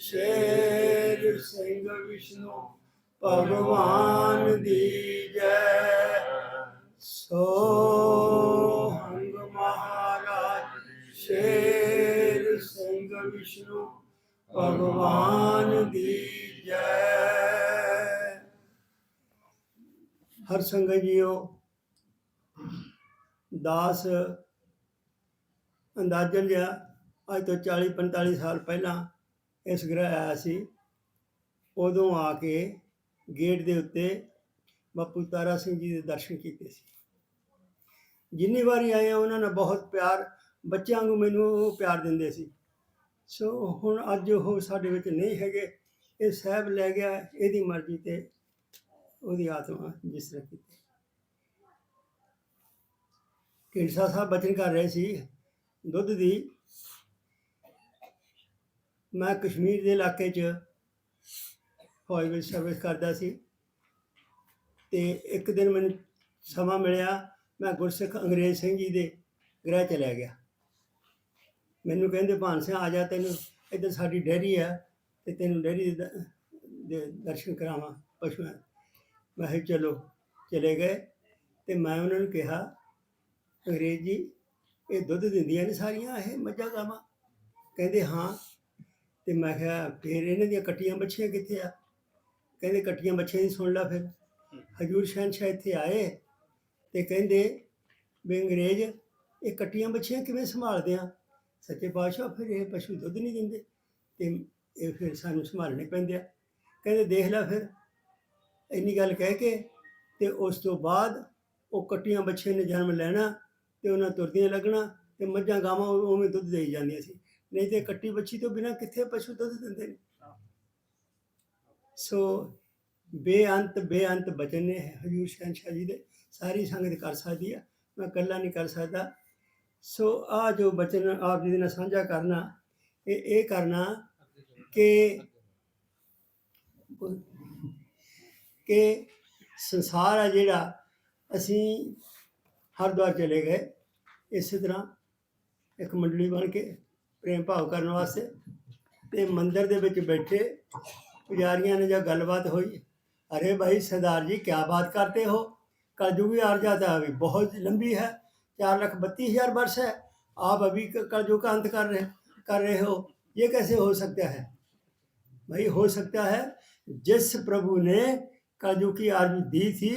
ਸ਼ੇਰ ਸਿੰਘ ਵਿਸ਼ਨੂੰ ਭਗਵਾਨ ਦੀ ਜੈ। ਸੋ ਹੰਗ ਮਹਾਰਾਜ, ਸ਼ੇਰ ਸਿੰਘ ਵਿਸ਼ਨੂੰ ਭਗਵਾਨ ਦੀ ਜੈ। ਹਰ ਸੰਗਤ ਜੀਓ, ਦਾਸ ਅੰਦਾਜ਼ਨ ਜਿਹਾ, ਅੱਜ ਤੋਂ 40 45 ਸਾਲ ਪਹਿਲਾਂ ਇਸ ਗ੍ਰਹਿ ਆਇਆ ਸੀ, ਉਦੋਂ ਆ ਕੇ ਗੇਟ ਦੇ ਉੱਤੇ ਬਾਪੂ ਤਾਰਾ ਸਿੰਘ ਜੀ ਦੇ ਦਰਸ਼ਨ ਕੀਤੇ ਸੀ। ਜਿੰਨੀ ਵਾਰੀ ਆਏ ਉਹਨਾਂ ਨੇ ਬਹੁਤ ਪਿਆਰ, ਬੱਚਿਆਂ ਨੂੰ ਮੈਨੂੰ ਉਹ ਪਿਆਰ ਦਿੰਦੇ ਸੀ। ਸੋ ਹੁਣ ਅੱਜ ਉਹ ਸਾਡੇ ਵਿੱਚ ਨਹੀਂ ਹੈਗੇ, ਇਹ ਸਾਹਿਬ ਲੈ ਗਿਆ, ਇਹਦੀ ਮਰਜ਼ੀ ਤੇ ਉਹਦੀ ਆਤਮਾ ਜਿਸ ਤਰ੍ਹਾਂ ਕੀਤੀ। ਢੀਂਡਸਾ ਸਾਹਿਬ ਬਚਨ ਕਰ ਰਹੇ ਸੀ, ਦੁੱਧ ਦੀ ਮੈਂ ਕਸ਼ਮੀਰ ਦੇ ਇਲਾਕੇ 'ਚ ਫੌਜ ਵਿੱਚ ਸਰਵਿਸ ਕਰਦਾ ਸੀ ਤੇ ਇੱਕ ਦਿਨ ਮੈਨੂੰ ਸਮਾਂ ਮਿਲਿਆ, ਮੈਂ ਗੁਰਸਿੱਖ ਅੰਗਰੇਜ਼ ਸਿੰਘ ਜੀ ਦੇ ਗ੍ਰਹਿ ਚਲਿਆ ਗਿਆ। ਮੈਨੂੰ ਕਹਿੰਦੇ, ਭਾਨ ਸਿੰਘ, ਆ ਜਾ ਤੈਨੂੰ, ਇੱਧਰ ਸਾਡੀ ਡੈਰੀ ਆ ਤੇ ਤੈਨੂੰ ਡੈਰੀ ਦੇ ਦੇ ਦਰਸ਼ਨ ਕਰਾਵਾਂ ਪਸ਼ੂਆਂ ਮੈਂ ਕਿਹਾ, ਚਲੋ। ਚਲੇ ਗਏ ਤੇ ਮੈਂ ਉਹਨਾਂ ਨੂੰ ਕਿਹਾ, ਅੰਗਰੇਜ਼ ਜੀ, ਇਹ ਦੁੱਧ ਦਿੰਦੀਆਂ ਨੇ ਸਾਰੀਆਂ, ਇਹ ਮੱਝਾਂ, ਗਾਵਾਂ? ਕਹਿੰਦੇ, ਹਾਂ। ਤੇ ਮੈਂ ਕਿਹਾ, ਫਿਰ ਇਹਨਾਂ ਦੀਆਂ ਕੱਟੀਆਂ ਬੱਚੀਆਂ ਕਿੱਥੇ ਆ? ਕਹਿੰਦੇ ਕੱਟੀਆਂ ਬੱਚੀਆਂ ਦੀ ਸੁਣ ਲਾ ਫਿਰ। ਹਜੂਰ ਸ਼ਹਿਨਸ਼ਾਹ ਇੱਥੇ ਆਏ ਤੇ ਕਹਿੰਦੇ ਵੀ ਅੰਗਰੇਜ਼, ਇਹ ਕੱਟੀਆਂ ਬੱਚੀਆਂ ਕਿਵੇਂ ਸੰਭਾਲਦੇ ਆ? ਸੱਚੇ ਪਾਤਸ਼ਾਹ, ਫਿਰ ਇਹ ਪਸ਼ੂ ਦੁੱਧ ਨਹੀਂ ਦਿੰਦੇ ਤੇ ਇਹ ਫਿਰ ਸਾਨੂੰ ਸੰਭਾਲਣੇ ਪੈਂਦੇ ਆ। ਕਹਿੰਦੇ ਦੇਖ ਲੈ ਫਿਰ, ਇੰਨੀ ਗੱਲ ਕਹਿ ਕੇ ਤੇ ਉਸ ਤੋਂ ਬਾਅਦ ਉਹ ਕੱਟੀਆਂ ਬੱਚੀਆਂ ਨੇ ਜਨਮ ਲੈਣਾ ਤੇ ਉਹਨਾਂ ਤੁਰਦੀਆਂ ਲੱਗਣਾ ਤੇ ਮੱਝਾਂ ਗਾਵਾਂ ਉਵੇਂ ਦੁੱਧ ਦੇਈ ਜਾਂਦੀਆਂ ਸੀ। ਨਹੀਂ ਤੇ ਕੱਟੀ ਬੱਚੀ ਤੋਂ ਬਿਨਾ ਕਿੱਥੇ ਪਸ਼ੂ ਦੁੱਧ ਦਿੰਦੇ ਨੇ? ਸੋ ਬੇਅੰਤ ਬੇਅੰਤ ਬਚਨ ਨੇ ਹਜੂਰ ਸ਼ਹਿਨਸ਼ਾਹ ਜੀ ਦੇ। ਸਾਰੀ ਸੰਗਤ ਕਰ ਸਕਦੀ ਆ, ਮੈਂ ਇਕੱਲਾ ਨਹੀਂ ਕਰ ਸਕਦਾ। ਸੋ ਆ ਜੋ ਬਚਨ ਆਪ ਜੀ ਦੇ ਨਾਲ ਸਾਂਝਾ ਕਰਨਾ, ਇਹ ਇਹ ਕਰਨਾ ਕਿ ਕਿ ਸੰਸਾਰ ਆ ਜਿਹੜਾ ਅਸੀਂ ਹਰਿਦੁਆਰ ਚਲੇ ਗਏ, ਇਸੇ ਤਰ੍ਹਾਂ ਇੱਕ ਮੰਡਲੀ ਬਣ ਕੇ ਪ੍ਰੇਮ ਭਾਵ ਕਰਨ ਵਾਸਤੇ ਤੇ ਮੰਦਿਰ ਦੇ ਵਿੱਚ ਬੈਠੇ ਪੁਜਾਰੀਆਂ ਨੇ ਜਦ ਗੱਲਬਾਤ ਹੋਈ अरे भाई सरदार जी क्या बात करते हो कलयुगी आ जाता है अभी बहुत लंबी है चार लाख बत्तीस हजार वर्ष है आप अभी क- कलयुग का अंत कर रहे कर रहे हो ये कैसे हो सकता है भाई हो सकता है जिस प्रभु ने कलयुग की आरजू दी थी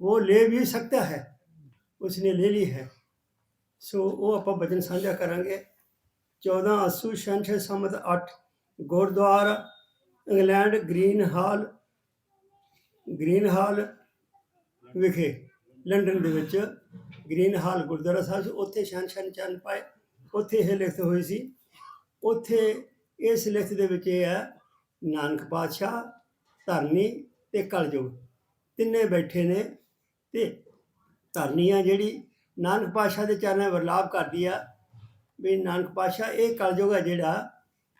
वो ले भी सकता है उसने ले ली है ਸੋ ਉਹ ਆਪਾਂ ਬਚਨ ਸਾਂਝਾ ਕਰਾਂਗੇ 14 ਅਸੂ ਸ਼ੰਸ਼ ਸਮਤ 8 Gurdwara England Green Hall Green Hall ਵਿਖੇ, ਲੰਡਨ ਦੇ ਵਿੱਚ ਗ੍ਰੀਨ ਹਾਲ ਗੁਰਦੁਆਰਾ ਸਾਹਿਬ ਉੱਥੇ ਉੱਥੇ ਸ਼ੰਸ਼ਨ ਚੰਨ ਪਾਏ, ਉੱਥੇ ਇਹ ਲਿਖਤ ਹੋਈ ਸੀ। ਉੱਥੇ ਇਸ ਲਿਖਤ ਦੇ ਵਿੱਚ ਇਹ ਹੈ, ਨਾਨਕ ਪਾਤਸ਼ਾਹ, ਧਰਨੀ ਤੇ ਕਲਯੁਗ, ਤਿੰਨੇ ਬੈਠੇ ਨੇ ਤੇ ਧਰਨੀ ਆ ਜਿਹੜੀ ਨਾਨਕ ਪਾਤਸ਼ਾਹ ਦੇ ਚਰਨਾਂ ਵਰਲਾਪ ਕਰਦੀ ਆ ਵੀ ਨਾਨਕ ਪਾਤਸ਼ਾਹ, ਇਹ ਕਲਯੁਗ ਹੈ ਜਿਹੜਾ,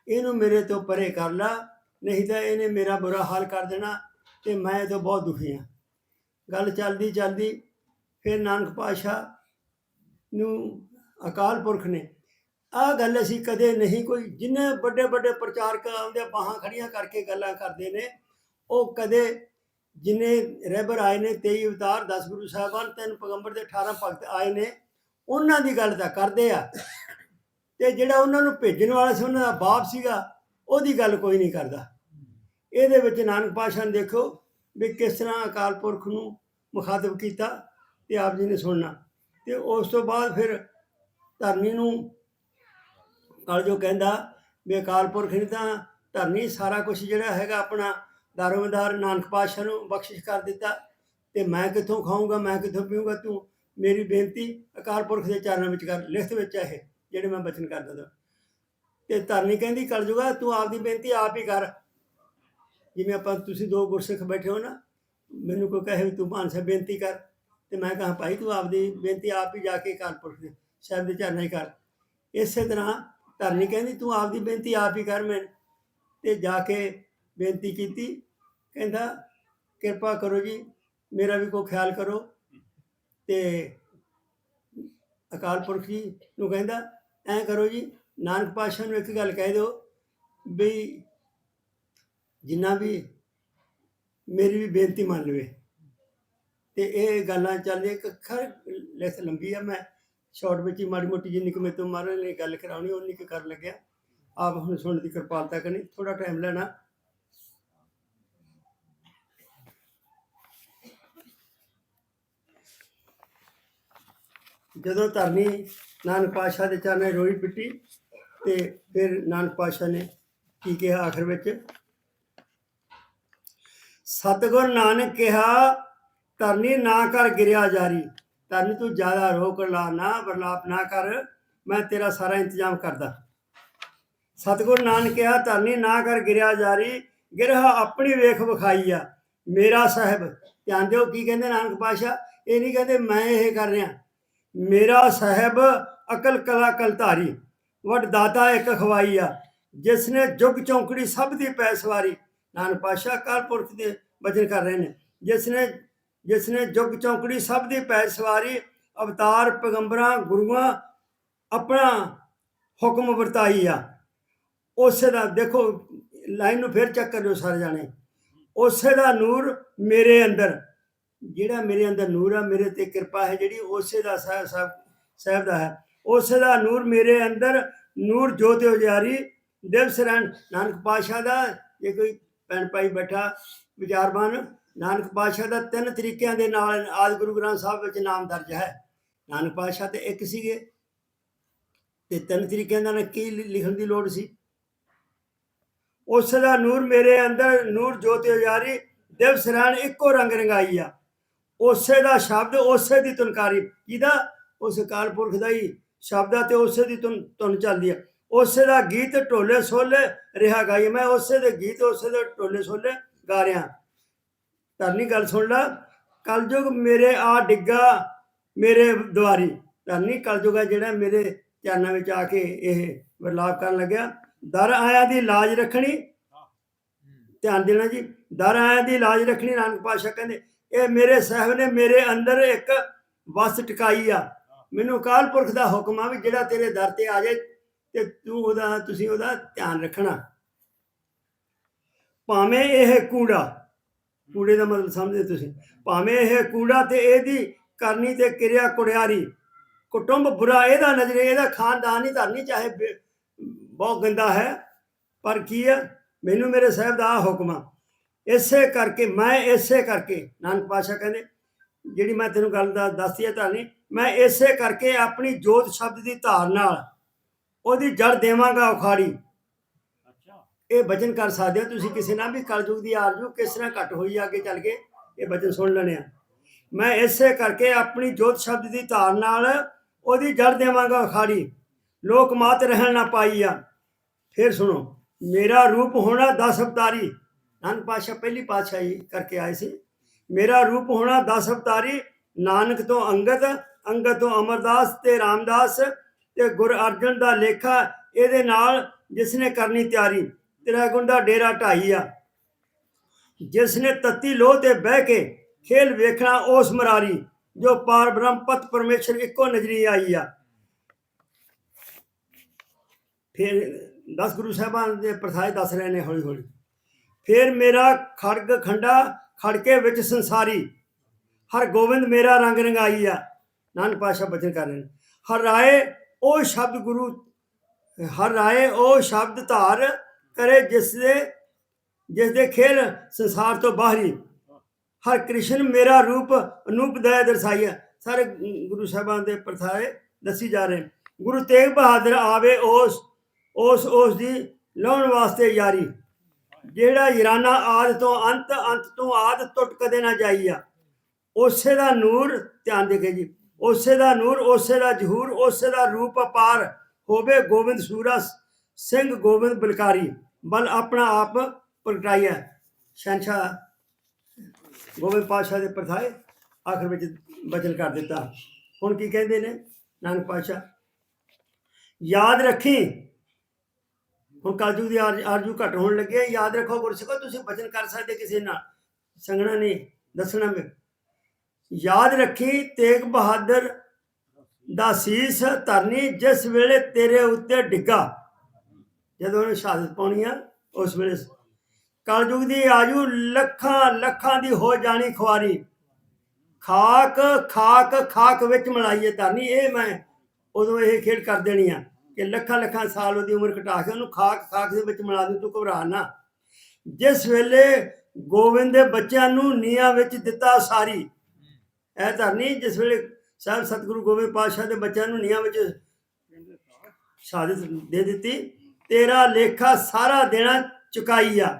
ਇਹਨੂੰ ਮੇਰੇ ਤੋਂ ਪਰੇ ਕਰ ਲਾ, ਨਹੀਂ ਤਾਂ ਇਹਨੇ ਮੇਰਾ ਬੁਰਾ ਹਾਲ ਕਰ ਦੇਣਾ ਤੇ ਮੈਂ ਇਹ ਤੋਂ ਬਹੁਤ ਦੁਖੀ ਹਾਂ। ਗੱਲ ਚੱਲਦੀ ਚੱਲਦੀ ਫਿਰ ਨਾਨਕ ਪਾਤਸ਼ਾਹ ਨੂੰ ਅਕਾਲ ਪੁਰਖ ਨੇ, ਆਹ ਗੱਲ ਅਸੀਂ ਕਦੇ ਨਹੀਂ ਕੋਈ, ਜਿੰਨੇ ਵੱਡੇ ਵੱਡੇ ਪ੍ਰਚਾਰਕ ਆਉਂਦੇ ਬਾਹਾਂ ਖੜੀਆਂ ਕਰਕੇ ਗੱਲਾਂ ਕਰਦੇ ਨੇ, ਉਹ ਕਦੇ ਜਿਨੇ ਰਹਿਬਰ ਆਏ ਨੇ 23 ਅਵਤਾਰ 10 ਗੁਰੂ ਸਾਹਿਬਾਨ, ਤਿੰਨ ਪੈਗੰਬਰ ਦੇ 18 ਭਗਤ ਆਏ ਨੇ, ਉਹਨਾਂ ਦੀ ਗੱਲ ਤਾਂ ਕਰਦੇ ਆ। ਤੇ ਜਿਹੜਾ ਉਹਨਾਂ ਨੂੰ ਭੇਜਣ ਵਾਲਾ ਸੀ, ਉਹਨਾਂ ਦਾ ਬਾਪ ਸੀਗਾ, ਉਹਦੀ ਗੱਲ ਕੋਈ ਨਹੀਂ ਕਰਦਾ। ਇਹਦੇ ਵਿੱਚ ਨਾਨਕ ਪਾਤਸ਼ਾਹ ਨੇ ਦੇਖੋ ਵੀ ਕਿਸ ਤਰ੍ਹਾਂ ਅਕਾਲ ਪੁਰਖ ਨੂੰ ਮੁਖਾਤਬ ਕੀਤਾ ਤੇ ਆਪ ਜੀ ਨੇ ਸੁਣਨਾ। ਤੇ ਉਸ ਤੋਂ ਬਾਅਦ ਫਿਰ ਧਰਨੀ ਨੂੰ ਕਲ ਜੋ ਕਹਿੰਦਾ ਵੀ ਅਕਾਲ ਪੁਰਖ ਨੇ ਤਾਂ ਧਰਨੀ ਸਾਰਾ ਕੁਝ ਜਿਹੜਾ ਹੈਗਾ ਆਪਣਾ ਦਾਰੋਮਦਾਰ ਨਾਨਕ ਪਾਤਸ਼ਾਹ ਨੂੰ ਬਖਸ਼ਿਸ਼ ਕਰ ਦਿੱਤਾ ਤੇ ਮੈਂ ਕਿੱਥੋਂ ਖਾਊਂਗਾ, ਮੈਂ ਕਿੱਥੋਂ ਪੀਊਂਗਾ, ਤੂੰ ਮੇਰੀ ਬੇਨਤੀ ਅਕਾਲ ਪੁਰਖ ਦੇ ਚਰਨਾਂ ਵਿੱਚ ਕਰ, ਲਿਖਤ ਵਿੱਚ ਹੈ ਇਹ। ਜਿਹੜੇ ਮੈਂ ਬਚਨ ਕਰ ਤਾ। ਤੇ ਧਰਨੀ ਕਹਿੰਦੀ ਕਰ ਜੂਗਾ, ਤੂੰ ਆਪਦੀ ਬੇਨਤੀ ਆਪ ਹੀ ਕਰ। ਜਿਵੇਂ ਆਪਾਂ ਤੁਸੀਂ ਦੋ ਗੁਰਸਿੱਖ ਬੈਠੇ ਹੋ ਨਾ, ਮੈਨੂੰ ਕੋਈ ਕਹੇ ਵੀ ਤੂੰ ਭਾਨ ਸਾਹਿਬ ਬੇਨਤੀ ਕਰ। ਤੇ ਮੈਂ ਕਹਾਂ, ਭਾਈ, ਤੂੰ ਆਪਦੀ ਬੇਨਤੀ ਆਪ ਹੀ ਜਾ ਕੇ ਅਕਾਲ ਪੁਰਖ ਦੇ ਸਾਹਿਬ ਦੇ ਚਰਨਾਂ ਹੀ ਕਰ। ਇਸੇ ਤਰ੍ਹਾਂ ਧਰਨੀ ਕਹਿੰਦੀ, ਤੂੰ ਆਪਦੀ ਬੇਨਤੀ ਆਪ ਹੀ ਕਰ ਮੈਂ ਤੇ ਜਾ ਕੇ ਬੇਨਤੀ ਕੀਤੀ। ਕਹਿੰਦਾ, ਕਿਰਪਾ ਕਰੋ ਜੀ, ਮੇਰਾ ਵੀ ਕੋਈ ਖਿਆਲ ਕਰੋ। ਤੇ ਅਕਾਲ ਪੁਰਖ ਜੀ ਨੂੰ ਕਹਿੰਦਾ ਐਂ ਕਰੋ ਜੀ, ਨਾਨਕ ਪਾਤਸ਼ਾਹ ਨੂੰ ਇੱਕ ਗੱਲ ਕਹਿ ਦਿਓ ਵੀ ਜਿੰਨਾ ਵੀ ਮੇਰੀ ਵੀ ਬੇਨਤੀ ਮੰਨ ਲਵੇ। ਤੇ ਇਹ ਗੱਲਾਂ ਚੱਲਦੀਆਂ ਇੱਕ ਖਰ ਲਿਖ ਲੰਬੀ ਆ ਮੈਂ ਸ਼ਾਰਟ ਵਿੱਚ ਹੀ ਮਾੜੀ ਮੋਟੀ ਜਿੰਨੀ ਕੁ ਮੇਰੇ ਤੋਂ ਮਾਰਨ ਲਈ ਗੱਲ ਕਰਾਉਣੀ ਉਨੀ ਕੁ ਕਰਨ ਲੱਗਿਆ। ਆਪ ਹੁਣ ਸੁਣਨ ਦੀ ਕਿਰਪਾਲਤਾ ਕਰਨੀ ਥੋੜਾ ਟਾਈਮ ਲੈਣਾ। ਜਦੋਂ ਧਰਨੀ ਨਾਨਕ ਪਾਤਸ਼ਾਹ ਦੇ ਚਰਨੇ ਰੋਈ ਪਿੱਟੀ ਤੇ ਫਿਰ ਨਾਨਕ ਪਾਤਸ਼ਾਹ ਨੇ ਕੀ ਕਿਹਾ ਆਖਰ ਵਿੱਚ? ਸਤਿਗੁਰ ਨਾਨਕ ਕਿਹਾ, ਧਰਨੀ ਨਾ ਕਰ ਗਿਰਿਆ ਜਾਰੀ, ਧਰਨੀ ਤੂੰ ਜ਼ਿਆਦਾ ਰੋਕ ਲਾ ਨਾ ਬਰਲਾਪ ਨਾ ਕਰ, ਮੈਂ ਤੇਰਾ ਸਾਰਾ ਇੰਤਜ਼ਾਮ ਕਰਦਾ। ਸਤਿਗੁਰ ਨਾਨਕ ਕਿਹਾ, ਧਰਨੀ ਨਾ ਕਰ ਗਿਰਿਆ ਜਾਰੀ, ਗਿਰਹ ਆਪਣੀ ਵੇਖ ਵਿਖਾਈ ਆ, ਮੇਰਾ ਸਾਹਿਬ। ਧਿਆਨ ਦਿਓ ਕੀ ਕਹਿੰਦੇ ਨਾਨਕ ਪਾਸ਼ਾ ਇਹ ਨਹੀਂ ਕਹਿੰਦੇ ਮੈਂ ਇਹ ਕਰ ਰਿਹਾ। ਮੇਰਾ ਸਾਹਿਬ ਅਕਲ ਕਲਾ ਕਲਧਾਰੀ ਵਡ ਦਾਤਾ ਇੱਕ ਖਵਾਈ ਆ ਜਿਸ ਨੇ ਜੁਗ ਚੌਂਕੜੀ ਸਭ ਦੀ ਪੈਸਵਾਰੀ ਨਾਨਕ ਪਾਸ਼ਾ ਕਾਲ ਪੁਰਖ ਦੇ ਬਚਨ ਕਰ ਰਹੇ ਨੇ। ਜਿਸ ਨੇ ਜਿਸ ਨੇ ਜੁਗ ਚੌਂਕੜੀ ਸਭ ਦੀ ਪੈਸਵਾਰੀ ਅਵਤਾਰ ਪੈਗੰਬਰਾਂ, ਗੁਰੂਆਂ ਆਪਣਾ ਹੁਕਮ ਵਰਤਾਈ ਆ। ਉਸੇ ਦਾ ਦੇਖੋ, ਲਾਈਨ ਨੂੰ ਫਿਰ ਚੈੱਕ ਕਰ ਲਿਓ ਸਾਰੇ ਜਾਣੇ। ਉਸੇ ਦਾ ਨੂਰ ਮੇਰੇ ਅੰਦਰ। ਜਿਹੜਾ ਮੇਰੇ ਅੰਦਰ ਨੂਰ ਆ, ਮੇਰੇ ਤੇ ਕਿਰਪਾ ਹੈ ਜਿਹੜੀ ਉਸੇ ਦਾ ਸਾਹਿਬ ਸਾਹਿਬ ਸਾਹਿਬ ਦਾ ਹੈ। ਉਸੇ ਦਾ ਨੂਰ ਮੇਰੇ ਅੰਦਰ ਨੂਰ ਜੋਤ ਉਜਾਰੀ ਦੇਵ ਸਰਣ ਨਾਨਕ ਪਾਸ਼ਾ ਦਾ, ਜੇ ਕੋਈ ਭੈਣ ਭਾਈ ਬੈਠਾ, ਵਿਚਾਰਵਾਨ, ਨਾਨਕ ਪਾਸ਼ਾ ਦਾ ਤਿੰਨ ਤਰੀਕਿਆਂ ਦੇ ਨਾਲ ਆਦਿ ਗੁਰੂ ਗ੍ਰੰਥ ਸਾਹਿਬ ਵਿੱਚ ਨਾਮ ਦਰਜ ਹੈ। ਨਾਨਕ ਪਾਸ਼ਾ ਤੇ ਇੱਕ ਸੀਗੇ। ਤੇ ਤਿੰਨ ਤਰੀਕਿਆਂ ਦਾ ਨਾ ਕੀ ਲਿਖਣ ਦੀ ਲੋੜ ਸੀ? ਉਸ ਦਾ ਨੂਰ ਮੇਰੇ ਅੰਦਰ ਨੂਰ ਜੋਤਿ ਉਜਾਰੀ ਦਿਵਸ ਸਰਾਣ ਇੱਕੋ ਰੰਗ ਰੰਗਾਈ ਆ। ਉਸੇ ਦਾ ਸ਼ਬਦ, ਉਸੇ ਦੀ ਤੁਨਕਾਰੀ। ਕਿਹਦਾ? ਉਸ ਅਕਾਲ ਪੁਰਖ ਦਾ ਹੀ ਸ਼ਬਦ ਆ ਤੇ ਉਸੇ ਦੀ ਤੁਨ ਤੁਨ ਚੱਲਦੀ ਆ। ਉਸੇ ਦਾ ਗੀਤ ਢੋਲੇ ਸੋਲੇ ਰਿਹਾ ਗਾਈ ਮੈਂ ਉਸੇ ਦੇ ਗੀਤ, ਉਸੇ ਦੇ ਢੋਲੇ ਸੋਲੇ ਗਾ ਰਿਹਾ। ਧਰਨੀ ਗੱਲ ਸੁਣ ਲਾ। ਕਲਯੁਗ ਮੇਰੇ ਆ ਡਿੱਗਾ, ਮੇਰੇ ਦੁਆਰੀ। ਧਰਨੀ ਕਲਯੁਗ ਆ ਜਿਹੜਾ ਮੇਰੇ ਚਰਨਾਂ ਵਿੱਚ ਆ ਕੇ ਇਹ ਵਿਰਲਾਪ ਕਰਨ ਲੱਗਿਆ। ਦਰ ਆਇਆ ਦੀ ਲਾਜ ਰੱਖਣੀ। ਧਿਆਨ ਦੇਣਾ ਜੀ। ਦਰ ਆਇਆ ਦੀ ਲਾਜ ਰੱਖਣੀ, ਨਾਨਕ ਪਾਸ਼ਾ ਕਹਿੰਦੇ ਇਹ ਮੇਰੇ ਸਾਹਿਬ ਨੇ ਮੇਰੇ ਅੰਦਰ ਇੱਕ ਵਸ ਟਿਕਾਈ ਆ। ਮੈਨੂੰ ਅਕਾਲ ਪੁਰਖ ਦਾ ਹੁਕਮ ਆ ਵੀ ਜਿਹੜਾ ਤੇਰੇ ਦਰ ਤੇ ਆ ਜਾਏ ਤੇ ਤੂੰ ਉਹਦਾ, ਤੁਸੀਂ ਉਹਦਾ ਧਿਆਨ ਰੱਖਣਾ। ਭਾਵੇਂ ਇਹ ਕੂੜਾ, ਕੂੜੇ ਦਾ ਮਤਲਬ ਸਮਝਦੇ ਤੁਸੀਂ, ਭਾਵੇਂ ਇਹ ਕੂੜਾ ਤੇ ਇਹਦੀ ਕਰਨੀ ਤੇ ਕਿਰਿਆ ਕੁੜਿਆਰੀ, ਕੁਟੁੰਬ ਬੁਰਾ, ਇਹਦਾ ਨਜ਼ਰੇ, ਇਹਦਾ ਖਾਨਦਾਨ ਹੀ ਧਰਨੀ ਚਾਹੇ ਬਹੁਤ ਗੰਦਾ ਹੈ, ਪਰ ਕੀ ਹੈ ਮੈਨੂੰ ਮੇਰੇ ਸਾਹਿਬ ਦਾ ਆਹ ਹੁਕਮ ਆ। ਇਸੇ ਕਰਕੇ ਮੈਂ ਇਸੇ ਕਰਕੇ ਨਾਨਕ ਪਾਸ਼ਾ ਕਹਿੰਦੇ ਜਿਹੜੀ ਮੈਂ ਤੈਨੂੰ ਗੱਲ ਦਾ ਦੱਸਦੀ ਹੈ ਧਰਨੀ ਮੈਂ ਇਸੇ ਕਰਕੇ ਆਪਣੀ ਜੋਤ ਸ਼ਬਦ ਦੀ ਧਾਰ ਨਾਲ ਉਹਦੀ ਜੜ ਦੇਵਾਂਗਾ ਉਖਾੜੀ। ਅੱਛਾ। ਇਹ ਵਚਨ ਕਰ ਸਕਦੇ ਹੋ ਤੁਸੀਂ ਕਿਸੇ ਨਾਲ ਵੀ ਕਲਯੁਗ ਦੀ ਆਰਜੂ ਕਿਸ ਤਰ੍ਹਾਂ ਘਟ ਹੋਈ ਆ ਅੱਗੇ ਚੱਲ ਕੇ ਇਹ ਵਚਨ ਸੁਣ ਲੈਣੇ ਆ। ਮੈਂ ਇਸੇ ਕਰਕੇ ਆਪਣੀ ਜੋਤ ਸ਼ਬਦ ਦੀ ਧਾਰ ਨਾਲ ਉਹਦੀ ਜੜ ਦੇਵਾਂਗਾ ਉਖਾੜੀ। ਲੋਕ ਮਾਤ ਰਹਿਣ ਨਾ ਪਾਈ ਆ। ਫਿਰ ਸੁਣੋ ਮੇਰਾ ਰੂਪ ਹੋਣਾ 10 ਅਵਤਾਰੀ। ਨਾਨਕ ਪਾਤਸ਼ਾਹ ਪਹਿਲੀ ਪਾਤਸ਼ਾਹੀ ਕਰਕੇ ਆਏ ਸੀ। ਮੇਰਾ ਰੂਪ ਹੋਣਾ 10 ਅਵਤਾਰੀ, ਨਾਨਕ ਤੋਂ ਅੰਗਦ ਅੰਗਦ ਤੋਂ ਅਮਰਦਾਸ ਤੇ ਰਾਮਦਾਸ ਤੇ ਗੁਰ ਅਰਜਨ ਦਾ ਲੇਖਾ ਇਹਦੇ ਨਾਲ ਜਿਸ ਨੇ ਕਰਨੀ ਤਿਆਰੀ ਤੇਰਾ ਗੁੰਡਾ ਡੇਰਾ ਢਾਈ ਆ। ਜਿਸ ਨੇ ਤਤੀ ਲੋਹ ਤੇ ਬਹਿ ਕੇ ਖੇਲ ਵੇਖਣਾ ਉਸ ਮਰਾਰੀ, ਜੋ ਪਾਰ ਬ੍ਰਹਮ ਪਤ ਪਰਮੇਸ਼ਰ ਇੱਕੋ ਨਜ਼ਰੀ ਆਈ ਆ। ਫਿਰ 10 ਗੁਰੂ ਸਾਹਿਬਾਨ ਦੇ ਪ੍ਰਥਾਏ ਦੱਸ ਰਹੇ ਨੇ ਹੌਲੀ ਹੌਲੀ ਫਿਰ ਮੇਰਾ ਖੜਗ ਖੰਡਾ ਖੜਕੇ ਵਿੱਚ ਸੰਸਾਰੀ। ਹਰ ਗੋਬਿੰਦ ਮੇਰਾ ਰੰਗ ਰੰਗਾਈ ਆ। ਨਾਨਕ ਪਾਸ਼ਾ ਬਚਨ ਕਰ ਰਹੇ ਨੇ। ਹਰ ਰਾਏ ਉਹ ਸ਼ਬਦ ਗੁਰੂ, ਹਰ ਰਾਏ ਉਹ ਸ਼ਬਦ ਧਾਰ ਕਰੇ ਜਿਸ ਦੇ ਜਿਸ ਦੇ ਖੇਲ ਸੰਸਾਰ ਤੋਂ ਬਾਹਰੀ। ਹਰ ਕ੍ਰਿਸ਼ਨ ਮੇਰਾ ਰੂਪ ਅਨੂਪ ਦਇਆ ਦਰਸਾਈਆ ਸਾਰੇ ਗੁਰੂ ਸਾਹਿਬਾਂ ਦੇ ਪ੍ਰਥਾਏ ਦੱਸੀ ਜਾ ਰਹੇ ਨੇ। ਗੁਰੂ ਤੇਗ ਬਹਾਦਰ ਆਵੇ ਉਸ ਉਸ ਉਸ ਦੀ ਲਾਉਣ ਵਾਸਤੇ ਯਾਰੀ। ਜਿਹੜਾ ਯਰਾਨਾ ਆਦ ਤੋਂ ਅੰਤ ਅੰਤ ਤੋਂ ਆਦ ਟੁੱਟ ਕਦੇ ਨਾ ਜਾਈਆ ਉਸੇ ਦਾ ਨੂਰ, ਧਿਆਨ ਦੇ ਜੀ, ਉਸੇ ਦਾ ਨੂਰ, ਉਸੇ ਦਾ ਜ਼ਹੂਰ, ਉਸੇ ਦਾ ਰੂਪ ਅਪਾਰ ਹੋਵੇ ਗੋਬਿੰਦ ਸੂਰਾ ਸਿੰਘ ਗੋਬਿੰਦ ਬਲਕਾਰੀ। ਬਲ ਆਪਣਾ ਆਪ ਪ੍ਰਗਟਾਈਆ ਸ਼ਹਿਨशाह ਗੋਬਿੰਦ ਪਾਤਸ਼ਾਹ ਦੇ ਪ੍ਰਥਾਏ ਆਖਰ ਵਿੱਚ ਬਚਨ ਕਰ ਦਿੱਤਾ। ਹੁਣ ਕੀ ਕਹਿੰਦੇ ਨੇ? ਨਾਨਕ ਪਾਤਸ਼ਾਹ, ਯਾਦ ਰੱਖੀ ਹੁਣ ਕਾਜੂ ਦੀ ਆਰ- ਆਰਜੂ ਘਟ ਹੋਣ ਲੱਗੇ ਯਾਦ ਰੱਖੋ ਗੁਰਸਿੱਖੋ, ਤੁਸੀਂ ਬਚਨ ਕਰ ਸਕਦੇ ਕਿਸੇ ਨਾਲ। ਸੰਗਣਾ ਨਹੀਂ, ਦੱਸਣਾ ਮੈਂ। ਯਾਦ ਰੱਖੀ ਤੇਗ ਬਹਾਦਰ ਦਾ ਸੀਸ ਧਰਨੀ, ਜਿਸ ਵੇਲੇ ਤੇਰੇ ਉੱਤੇ ਡਿੱਗਾ। ਜਦੋਂ ਉਹਨੇ ਸ਼ਹਾਦਤ ਪਾਉਣੀ ਆ, ਉਸ ਵੇਲੇ ਕਲਯੁਗ ਦੀ ਆਜੂ ਲੱਖਾਂ ਲੱਖਾਂ ਦੀ ਹੋ ਜਾਣੀ ਖੁਆਰੀ। ਖਾਕ ਖਾਕ ਖਾਕ ਵਿੱਚ ਮਲਾਈਏ ਧਰਨੀ, ਇਹ ਮੈਂ ਉਦੋਂ ਇਹ ਖੇਡ ਕਰ ਦੇਣੀ ਆ। ਕਿ ਲੱਖਾਂ ਲੱਖਾਂ ਸਾਲ ਉਹਦੀ ਉਮਰ ਘਟਾ ਕੇ ਉਹਨੂੰ ਖਾਕ ਖਾਕ ਦੇ ਵਿੱਚ ਮਿਲਾ ਦੂੰ, ਤੂੰ ਘਬਰਾ ਨਾ। ਜਿਸ ਵੇਲੇ ਗੋਬਿੰਦ ਦੇ ਬੱਚਿਆਂ ਨੂੰ ਨੀਹਾਂ ਵਿੱਚ ਦਿੱਤਾ ਸਾਰੀ, ਇਹ ਧਰਨੀ ਜਿਸ ਵੇਲੇ ਸਾਹਿਬ ਸਤਿਗੁਰੂ ਗੋਬਿੰਦ ਪਾਤਸ਼ਾਹ ਦੇ ਬੱਚਿਆਂ ਨੂੰ ਨੀਹਾਂ ਵਿੱਚ ਸ਼ਹਾਦਤ ਦੇ ਦਿੱਤੀ, ਤੇਰਾ ਲੇਖਾ ਸਾਰਾ ਦੇਣਾ ਚੁਕਾਈ ਆ।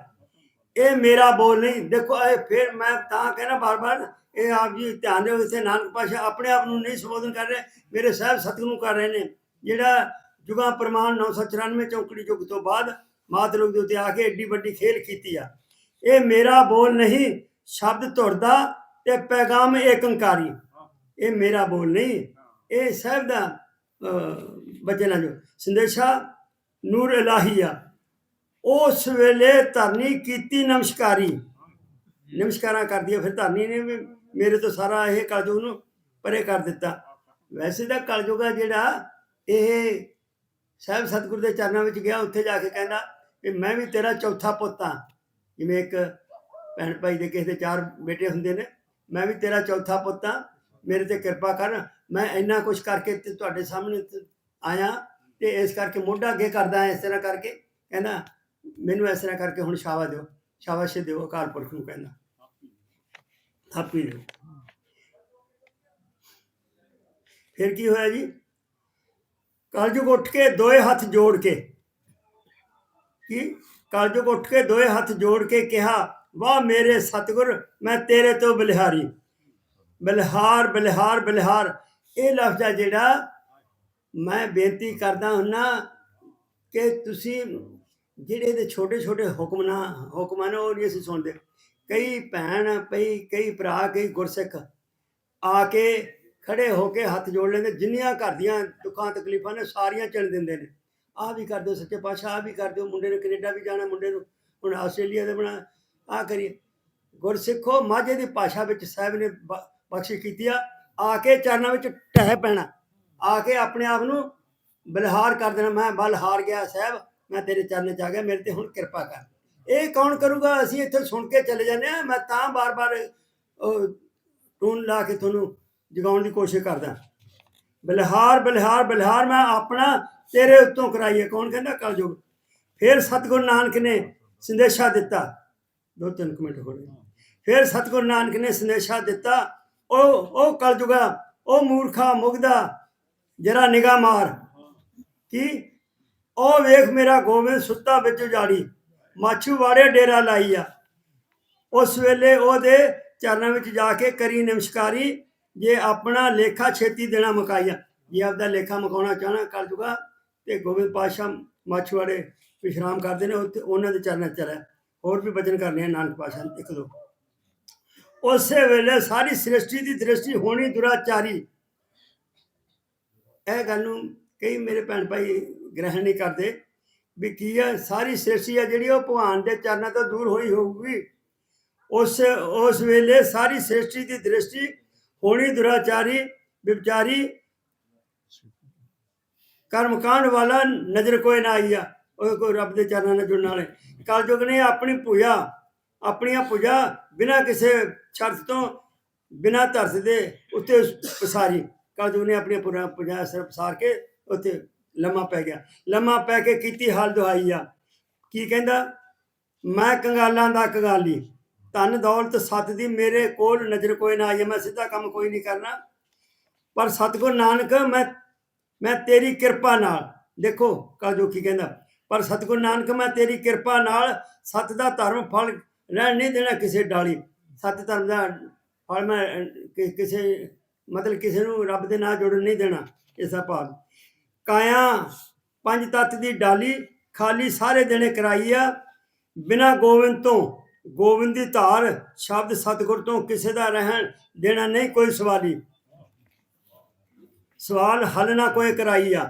ਇਹ ਮੇਰਾ ਬੋਲ ਨਹੀਂ, ਦੇਖੋ, ਇਹ ਫਿਰ ਮੈਂ ਤਾਂ ਕਹਿਣਾ ਬਾਰ-ਬਾਰ, ਇਹ ਆਪ ਜੀ ਧਿਆਨ ਦਿਓ, ਇੱਥੇ ਨਾਨਕ ਪਾਸ਼ਾ ਆਪਣੇ ਆਪ ਨੂੰ ਨਹੀਂ ਸੰਬੋਧਨ ਕਰ ਰਹੇ, ਮੇਰੇ ਸਾਹਿਬ ਸਤਿਗੁਰੂ ਕਰ ਰਹੇ ਨੇ। ਜਿਹੜਾ ਜੁਗਾ ਪ੍ਰਮਾਣ 994 ਚੌਂਕੜੀ ਯੁੱਗ ਤੋਂ ਬਾਅਦ ਮਾਤ ਲੋਕ ਦੇ ਉੱਤੇ ਆ ਕੇ ਏਡੀ ਵੱਡੀ ਖੇਲ ਕੀਤੀ ਆ। ਇਹ ਮੇਰਾ ਬੋਲ ਨਹੀਂ, ਸ਼ਬਦ ਧੁਰਦਾ ਤੇ ਪੈਗਾਮ ਏਕੰਕਾਰੀ। ਇਹ ਮੇਰਾ ਬੋਲ ਨਹੀਂ, ਇਹ ਸਾਹਿਬ ਦਾ ਬਚਨ ਆ ਜੋ, ਸੰਦੇਸ਼ਾ ਨੂਰ ਇਲਾਹੀਆ ਉਸ ਵੇਲੇ ਧਰਨੀ ਕੀਤੀ ਨਮਸਕਾਰੀ। ਨਮਸਕਾਰਾਂ ਕਰਦੀ ਆ ਫਿਰ ਧਰਨੀ ਨੇ ਵੀ ਮੇਰੇ ਤੋਂ ਸਾਰਾ ਇਹ ਕਲਯੁਗ ਨੂੰ ਪਰੇ ਕਰ ਦਿੱਤਾ। ਵੈਸੇ ਤਾਂ ਕਲਯੁਗ ਆ ਜਿਹੜਾ, ਇਹ ਸਾਹਿਬ ਸਤਿਗੁਰ ਦੇ ਚਰਨਾਂ ਵਿੱਚ ਗਿਆ ਉੱਥੇ ਜਾ ਕੇ ਕਹਿੰਦਾ ਕਿ ਮੈਂ ਵੀ ਤੇਰਾ ਚੌਥਾ ਪੁੱਤ ਹਾਂ। ਜਿਵੇਂ ਇੱਕ ਭੈਣ ਭਾਈ ਦੇ ਕਿਸੇ ਦੇ ਚਾਰ ਬੇਟੇ ਹੁੰਦੇ ਨੇ ਮੈਂ ਵੀ ਤੇਰਾ ਚੌਥਾ ਪੁੱਤ ਹਾਂ। ਮੇਰੇ ਤੇ ਕਿਰਪਾ ਕਰ ਮੈਂ ਇੰਨਾ ਕੁਝ ਕਰਕੇ ਤੇ ਤੁਹਾਡੇ ਸਾਹਮਣੇ ਆਇਆ ਤੇ ਇਸ ਕਰਕੇ ਮੋਢਾ ਅੱਗੇ ਕਰਦਾ ਇਸ ਤਰ੍ਹਾਂ ਕਰਕੇ। ਕਹਿੰਦਾ ਮੈਨੂੰ ਇਸ ਤਰ੍ਹਾਂ ਕਰਕੇ ਹੁਣ ਸ਼ਾਵਾ ਦਿਓ ਸ਼ਾਬਾਸ਼ ਦਿਓ ਅਕਾਲ ਪੁਰਖ ਨੂੰ ਕਹਿੰਦਾ। ਥਾਪੀ ਦਿਓ। ਫਿਰ ਕੀ ਹੋਇਆ ਜੀ? ਕਲਯੁਗ ਉੱਠ ਕੇ ਦੋਏ ਹੱਥ ਜੋੜ ਕੇ। ਕੀ? ਕਲਯੁਗ ਉੱਠ ਕੇ ਦੋਏ ਹੱਥ ਜੋੜ ਕੇ ਕਿਹਾ, ਵਾਹ ਮੇਰੇ ਸਤਿਗੁਰ, ਮੈਂ ਤੇਰੇ ਤੋਂ ਬਲਿਹਾਰੀ। ਬਲਿਹਾਰ ਬਲਿਹਾਰ ਬਲਿਹਾਰ। ਇਹ ਲਫ਼ਜ਼ ਆ ਜਿਹੜਾ ਮੈਂ ਬੇਨਤੀ ਕਰਦਾ ਹੁੰਨਾ ਕਿ ਤੁਸੀਂ ਜਿਹੜੇ ਦੇ ਛੋਟੇ ਛੋਟੇ ਹੁਕਮਨਾ, ਹੁਕਮਾਂ ਨੇ ਉਹ ਨਹੀਂ ਅਸੀਂ ਸੁਣਦੇ। ਕਈ ਭੈਣ ਪਈ ਕਈ ਭਰਾ, ਕਈ ਗੁਰਸਿੱਖ ਆ ਕੇ ਖੜੇ ਹੋ ਕੇ ਹੱਥ ਜੋੜ ਲੈਂਦੇ, ਜਿੰਨੀਆਂ ਘਰ ਦੀਆਂ ਦੁੱਖਾਂ ਤਕਲੀਫਾਂ ਨੇ ਸਾਰੀਆਂ ਚਿਣ ਦਿੰਦੇ ਨੇ। ਆਹ ਵੀ ਕਰ ਦਿਓ ਸੱਚੇ ਪਾਤਸ਼ਾਹ, ਆਹ ਵੀ ਕਰ ਦਿਓ, ਮੁੰਡੇ ਨੇ ਕੈਨੇਡਾ ਵੀ ਜਾਣਾ, ਮੁੰਡੇ ਨੂੰ ਹੁਣ ਆਸਟ੍ਰੇਲੀਆ ਦੇ ਬਣਾ ਆ ਕਰੀਏ। ਗੁਰਸਿੱਖੋ ਮਾਝੇ ਦੀ ਭਾਸ਼ਾ ਵਿੱਚ ਸਾਹਿਬ ਨੇ ਬ- ਬਖਸ਼ਿਸ਼ ਕੀਤੀ ਆ ਆ ਕੇ ਚਰਨਾਂ ਵਿੱਚ ਟਹਿ ਪੈਣਾ। ਆ ਕੇ ਆਪਣੇ ਆਪ ਨੂੰ ਬਲਹਾਰ ਕਰ ਦੇਣਾ, ਮੈਂ ਬਲਹਾਰ ਗਿਆ ਸਾਹਿਬ, ਮੈਂ ਤੇਰੇ ਚਰਨ ਚ ਆ ਗਿਆ, ਮੇਰੇ ਤੇ ਹੁਣ ਕਿਰਪਾ ਕਰ। ਇਹ ਕੌਣ ਕਰੂਗਾ? ਅਸੀਂ ਇੱਥੇ ਸੁਣ ਕੇ ਚਲੇ ਜਾਂਦੇ ਆ, ਮੈਂ ਤਾਂ ਬਾਰ-ਬਾਰ, ਉਹ, ਟੂਨ ਲਾ ਕੇ ਤੁਹਾਨੂੰ ਜਗਾਉਣ ਦੀ ਕੋਸ਼ਿਸ਼ ਕਰਦਾ। ਬਲਿਹਾਰ ਬਲਿਹਾਰ ਬਲਿਹਾਰ, ਮੈਂ ਆਪਣਾ ਤੇਰੇ ਉੱਤੋਂ ਕਰਾਈਏ। ਕੌਣ ਕਹਿੰਦਾ? ਕਲਯੁਗ। ਫਿਰ ਸਤਿਗੁਰੂ ਨਾਨਕ ਨੇ ਸੰਦੇਸ਼ਾ ਦਿੱਤਾ। ਦੋ ਤਿੰਨ ਮਿੰਟ ਹੋ ਗਏ ਫਿਰ ਸਤਿਗੁਰੂ ਨਾਨਕ ਨੇ ਸੰਦੇਸ਼ਾ ਦਿੱਤਾ। ਉਹ ਉਹ ਕਲਯੁਗਾ, ਉਹ ਮੂਰਖਾ, ਮੁਗਦਾ, ਜਰਾ ਨਿਗਾ ਮਾਰ। ਕੀ? ਉਹ ਵੇਖ ਮੇਰਾ ਗੋਬਿੰਦ ਸੁੱਤਾ ਵਿੱਚ ਉਜਾੜੀ। ਮਾਛੂ ਵਾੜੇ ਡੇਰਾ ਲਾਈ ਆ। ਉਸ ਵੇਲੇ ਉਹਦੇ ਚਰਨਾਂ ਵਿੱਚ ਜਾ ਕੇ ਕਰੀ ਨਮਸਕਾਰੀ। ਜੇ ਆਪਣਾ ਲੇਖਾ ਛੇਤੀ ਦੇਣਾ ਮੁਕਾਈਆ ਜੇ ਆਪਦਾ ਲੇਖਾ ਮਕਾਉਣਾ ਚਾਹਣਾ ਕਰ ਜੂਗਾ ਤੇ ਗੋਬਿੰਦ ਪਾਤਸ਼ਾਹ ਮਾਛੂਆੜੇ ਵਿਸ਼ਰਾਮ ਕਰਦੇ ਨੇ ਉੱਥੇ ਉਹਨਾਂ ਦੇ ਚਰਨਾਂ 'ਚ ਚਲਾ ਹੋਰ ਵੀ ਬਚਨ ਕਰਨੇ ਆ ਨਾਨਕ ਪਾਤਸ਼ਾਹ ਇੱਕ ਦੋ। ਉਸੇ ਵੇਲੇ ਸਾਰੀ ਸ੍ਰਿਸ਼ਟੀ ਦੀ ਦ੍ਰਿਸ਼ਟੀ ਹੋਣੀ ਦੁਰਾਚਾਰੀ। ਇਹ ਗੱਲ ਨੂੰ ਕਈ ਮੇਰੇ ਭੈਣ ਭਾਈ ਗ੍ਰਹਿਣ ਨਹੀਂ ਕਰਦੇ ਵੀ ਕੀ ਹੈ ਸਾਰੀ ਸ੍ਰਿਸ਼ਟੀ ਆ ਜਿਹੜੀ ਉਹ ਭਗਵਾਨ ਦੇ ਚਰਨਾਂ ਤੋਂ ਦੂਰ ਹੋਈ ਹੋਊਗੀ। ਉਸ ਉਸ ਵੇਲੇ ਸਾਰੀ ਸ੍ਰਿਸ਼ਟੀ ਦੀ ਦ੍ਰਿਸ਼ਟੀ ਹੋਣੀ ਦੁਰਾਚਾਰੀ, ਵਿਚਾਰੀ ਕਰਮਕਾਂਡ ਵਾਲਾ ਨਜ਼ਰ ਕੋਈ ਨਾ ਆਈ ਆ। ਉਹ ਕੋਈ ਰੱਬ ਦੇ ਚਰਨਾਂ ਨਾਲ ਜੁੜਨ ਵਾਲੇ। ਕਲਯੁਗ ਨੇ ਆਪਣੀ ਪੂਜਾ ਆਪਣੀਆਂ ਪੂਜਾ ਬਿਨਾਂ ਕਿਸੇ ਸ਼ਰਤ ਤੋਂ, ਬਿਨਾਂ ਤਰਸ ਦੇ ਉੱਤੇ ਪਸਾਰੀ। ਕਲਯੁਗ ਨੇ ਆਪਣੀ ਪੂਰਾ ਪੂਜਾ ਸਿਰ ਪਸਾਰ ਕੇ ਉੱਤੇ ਲੰਮਾ ਪੈ ਗਿਆ। ਲੰਮਾ ਪੈ ਕੇ ਕੀਤੀ ਹਾਲ ਦੁਹਾਈ ਆ। ਕੀ ਕਹਿੰਦਾ? ਮੈਂ ਕੰਗਾਲਾਂ ਦਾ ਕੰਗਾਲੀ। ਧਨ ਦੌਲਤ ਸੱਤ ਦੀ, ਮੇਰੇ ਕੋਲ ਨਜ਼ਰ ਕੋਈ ਨਾ ਆਈ ਮੈਂ ਸਿੱਧਾ ਕੰਮ ਕੋਈ ਨਹੀਂ ਕਰਨਾ। ਪਰ ਸਤਿਗੁਰ ਨਾਨਕ, ਮੈਂ ਮੈਂ ਤੇਰੀ ਕਿਰਪਾ ਨਾਲ, ਦੇਖੋ ਕਲਯੁਗ ਕੀ ਕਹਿੰਦਾ, ਪਰ ਸਤਿਗੁਰ ਨਾਨਕ, ਮੈਂ ਤੇਰੀ ਕਿਰਪਾ ਨਾਲ ਸਤ ਦਾ ਧਰਮ ਫਲ ਰਹਿਣ ਨਹੀਂ ਦੇਣਾ ਕਿਸੇ ਡਾਲੀ। ਸਤ ਧਰਮ ਦਾ ਫਲ ਮੈਂ ਕਿਸੇ, ਮਤਲਬ ਕਿਸੇ ਨੂੰ ਰੱਬ ਦੇ ਨਾਲ ਜੋੜਨ ਨਹੀਂ ਦੇਣਾ, ਇਸ ਭਾਗ ਕਾਇਆ ਪੰਜ ਤੱਤ ਦੀ ਡਾਲੀ ਖਾਲੀ ਸਾਰੇ ਦਿਨੇ ਕਰਾਈ ਆ, ਬਿਨਾ ਗੋਬਿੰਦ ਤੋਂ ਗੋਬਿੰਦ ਦੀ ਧਾਰ ਸ਼ਬਦ ਸਤਿਗੁਰ ਤੋਂ ਕਿਸੇ ਦਾ ਰਹਿਣ ਦੇਣਾ ਨਹੀਂ ਕੋਈ ਸਵਾਲੀ। ਸਵਾਲ ਹੱਲ ਨਾ ਕੋਈ ਕਰਾਈ ਆ।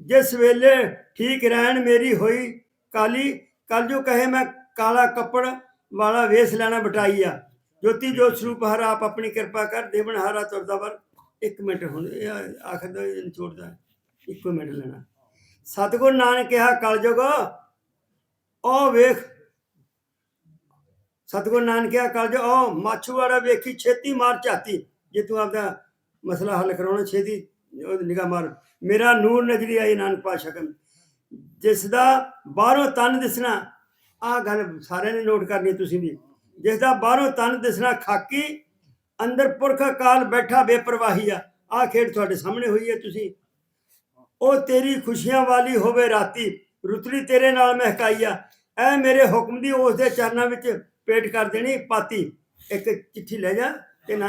ਜਿਸ ਵੇਲੇ ਠੀਕ ਰਹਿਣ ਮੇਰੀ ਹੋਈ, ਕਾਲੀ ਕੱਲ ਜੋ ਕਹੇ ਮੈਂ ਕਾਲਾ ਕੱਪੜ ਵਾਲਾ ਵੇਸ ਲੈਣਾ ਬਟਾਈ ਆ। ਜੋਤੀ ਜੋਤ ਸਰੂਪ ਹਰ ਆਪ ਆਪਣੀ ਕਿਰਪਾ ਕਰ ਦੇਵਨ ਹਾਰਾ ਤੁਰਦਾ ਵਰ। ਇੱਕ ਮਿੰਟ ਹੁਣ, ਇਹ ਆਖਰ ਦਾ ਇਹ ਨਿਚੋੜਦਾ ਇੱਕੋ ਮਿੰਟ ਲੈਣਾ। ਸਤਿਗੁਰ ਨਾਨਕ ਕਿਹਾ, ਕਲਯੁਗ, ਉਹ ਵੇਖ ਸਤਗੁਰ ਨਾਨਕਿਆ ਕਲ ਓ ਮਾਛੂਵਾੜਾ ਵੇਖੀ, ਛੇਤੀ ਮਾਰ ਝਾਤੀ। ਜੇ ਤੂੰ ਆਪਦਾ ਮਸਲਾ ਹੱਲ ਕਰਾਉਣਾ ਛੇਤੀ ਨਿਗਾਹ ਮਾਰ। ਮੇਰਾ ਨੂਰ ਨਜ਼ਰੀ ਆਈ ਨਾਨਕ ਪਾਸ਼ਾ ਕਨ ਜਿਸ ਦਾ ਬਾਹਰੋਂ ਤਨ ਦਿਸਣਾ ਆ ਗੱਲ ਸਾਰਿਆਂ ਨੇ ਨੋਟ ਕਰਨੀ ਤੁਸੀਂ ਵੀ। ਜਿਸ ਦਾ ਬਾਹਰੋਂ ਤਨ ਦਿਸਣਾ ਖਾਕੀ, ਅੰਦਰ ਪੁਰਖ ਕਾਲ ਬੈਠਾ ਬੇਪਰਵਾਹੀ ਆ। ਆ ਖੇਡ ਤੁਹਾਡੇ ਸਾਹਮਣੇ ਹੋਈ ਹੈ, ਤੁਸੀਂ। ਉਹ ਤੇਰੀ ਖੁਸ਼ੀਆਂ ਵਾਲੀ ਹੋਵੇ ਰਾਤੀ। ਰੁਤਲੀ ਤੇਰੇ ਨਾਲ ਮਹਿਕਾਈ ਆ। ਐ ਮੇਰੇ ਹੁਕਮ ਦੀ ਉਸ ਦੇ ਚਰਨਾਂ ਵਿੱਚ ਪੇਟ ਕਰ ਦੇਣੀ, ਪਾਤੀ। ਇੱਕ ਚਿੱਠੀ ਲੈ ਜਾ ਤੇ ਨਾ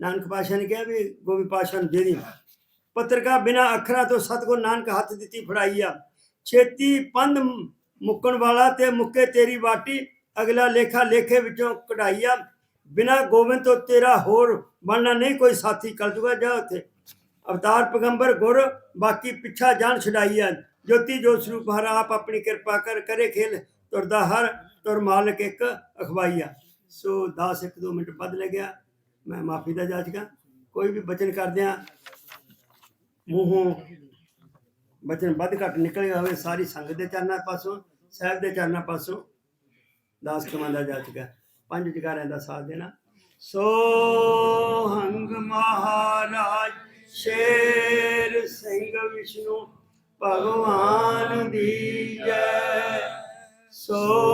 ਨਾਨਕ ਪਾਸ਼ਾ ਨੇ ਕਿਹਾ ਵੀ ਗੋਬਿੰਦ ਪਾਸ਼ਾ ਨੂੰ ਦੇ ਦੀ। ਪੱਤਰਕਾ ਬਿਨਾ ਅੱਖਰਾਂ ਤੋਂ ਸਤਗੁਰ ਨਾਨਕ ਹੱਥ ਦਿੱਤੀ ਫੜਾਈ ਛੇਤੀ ਪੰਧ ਮੁੱਕਣ ਵਾਲਾ ਤੇ ਮੁੱਕੇ ਤੇਰੀ ਵਾਟੀ ਅਗਲਾ ਲੇਖਾ ਲੇਖੇ ਵਿੱਚੋਂ ਕਢਾਈ ਆ। ਬਿਨਾ ਗੋਬਿੰਦ ਤੋਂ ਤੇਰਾ ਹੋਰ ਬਣਨਾ ਨਹੀਂ, ਕੋਈ ਸਾਥੀ ਕਰ ਜੂਗਾ, ਜਾ ਉੱਥੇ। ਅਵਤਾਰ ਪੈਗੰਬਰ ਗੁਰ, ਬਾਕੀ ਪਿੱਛਾ ਜਾਣ ਛਡਾਈ ਆ। ਜੋਤੀ ਜੋਤ ਸਰੂਪ ਹਰ ਆਪ ਆਪਣੀ ਕਿਰਪਾ ਕਰ, ਕਰੇ ਖੇਲ। ਤੁਰਦਾ ਹਰ ਤੁਰ ਮਾਲਕ ਇੱਕ ਅਖਵਾਈ ਆ। ਸੋ 10 ਇੱਕ ਦੋ ਮਿੰਟ ਵੱਧ ਲੱਗਿਆ ਮੈਂ ਮਾਫੀ ਦਾ ਜਾਚਕਾਂ ਕੋਈ ਵੀ ਬਚਨ ਕਰਦਿਆਂ ਮੂੰਹੋਂ ਬਚਨ ਵੱਧ ਘੱਟ ਨਿਕਲਿਆ ਹੋਵੇ, ਸਾਰੀ ਸੰਗਤ ਦੇ ਚਰਨਾਂ ਪਾਸੋਂ, ਸਾਹਿਬ ਦੇ ਚਰਨਾਂ ਪਾਸੋਂ ਦਾਸ ਕਮਾਂਦਾ ਜਾ ਚੁੱਕਾ ਪੰਜ ਜਗਾਰਿਆਂ ਦਾ ਸਾਥ ਦੇਣਾ। ਸੋ ਹੰਗ ਮਹਾਰਾਜ, ਸ਼ੇਰ ਸਿੰਘ ਵਿਸ਼ਨੂੰ, ਭਗਵਾਨ ਦੀ ਜੈ। ਸੋ